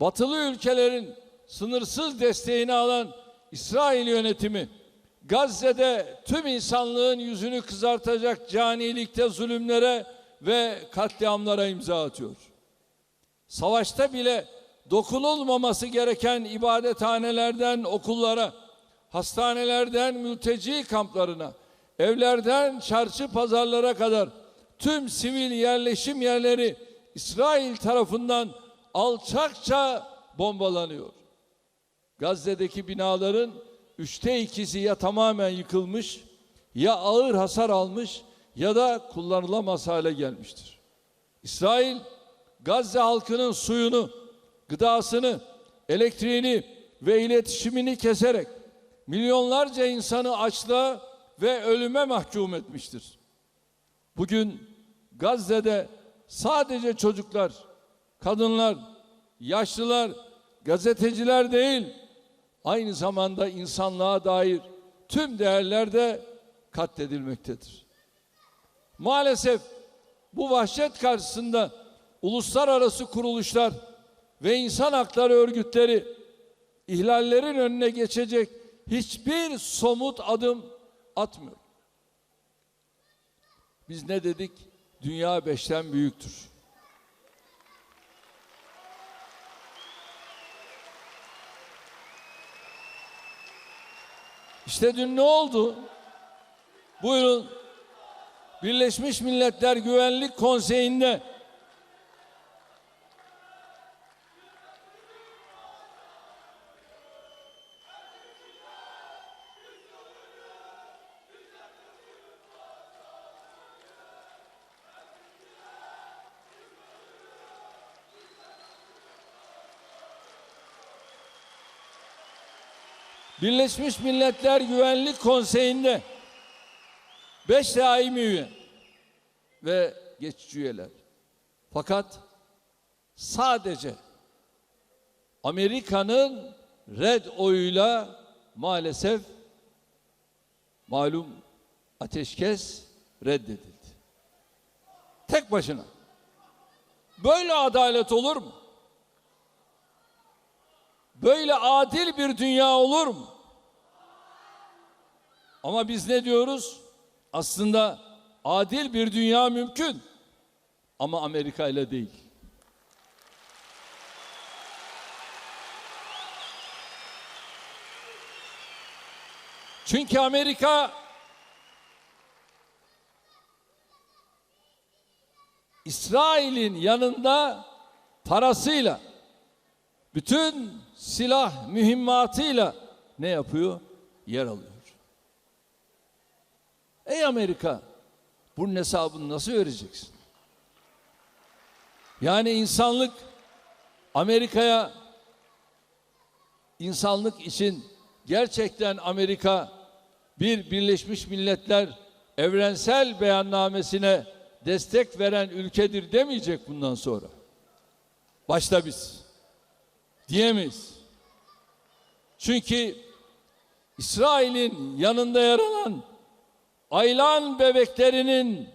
batılı ülkelerin sınırsız desteğini alan İsrail yönetimi Gazze'de tüm insanlığın yüzünü kızartacak canilikte zulümlere ve katliamlara imza atıyor. Savaşta bile dokunulmaması gereken ibadethanelerden okullara, hastanelerden mülteci kamplarına, evlerden çarşı pazarlara kadar tüm sivil yerleşim yerleri İsrail tarafından alçakça bombalanıyor. Gazze'deki binaların üçte ikisi ya tamamen yıkılmış, ya ağır hasar almış ya da kullanılamaz hale gelmiştir. İsrail Gazze halkının suyunu, gıdasını, elektriğini ve iletişimini keserek milyonlarca insanı açlığa ve ölüme mahkum etmiştir. Bugün Gazze'de sadece çocuklar, kadınlar, yaşlılar, gazeteciler değil, aynı zamanda insanlığa dair tüm değerler de katledilmektedir. Maalesef bu vahşet karşısında uluslararası kuruluşlar ve insan hakları örgütleri ihlallerin önüne geçecek hiçbir somut adım atmıyor. Biz ne dedik? Dünya beşten büyüktür. İşte dün ne oldu? Buyurun. Birleşmiş Milletler Güvenlik Konseyi'nde Birleşmiş Milletler Güvenlik Konseyi'nde beş daimi üye ve geçici üyeler. Fakat sadece Amerika'nın red oyuyla maalesef malum ateşkes reddedildi. Tek başına. Böyle adalet olur mu? Böyle adil bir dünya olur mu? Ama biz ne diyoruz? Aslında adil bir dünya mümkün. Ama Amerika ile değil. Çünkü Amerika İsrail'in yanında parasıyla bütün silah mühimmatıyla ne yapıyor? Yer alıyor. Ey Amerika bunun hesabını nasıl vereceksin? Yani insanlık Amerika'ya insanlık için gerçekten Amerika bir Birleşmiş Milletler evrensel beyannamesine destek veren ülkedir demeyecek bundan sonra. Başta biz diyemeyiz. Çünkü İsrail'in yanında yer alan aylan bebeklerinin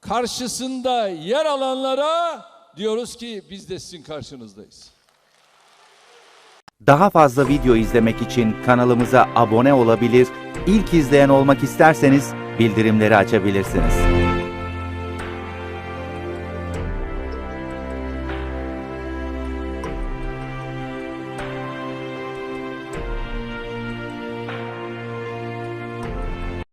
karşısında yer alanlara diyoruz ki biz de sizin karşınızdayız. Daha fazla video izlemek için kanalımıza abone olabilir, ilk izleyen olmak isterseniz bildirimleri açabilirsiniz.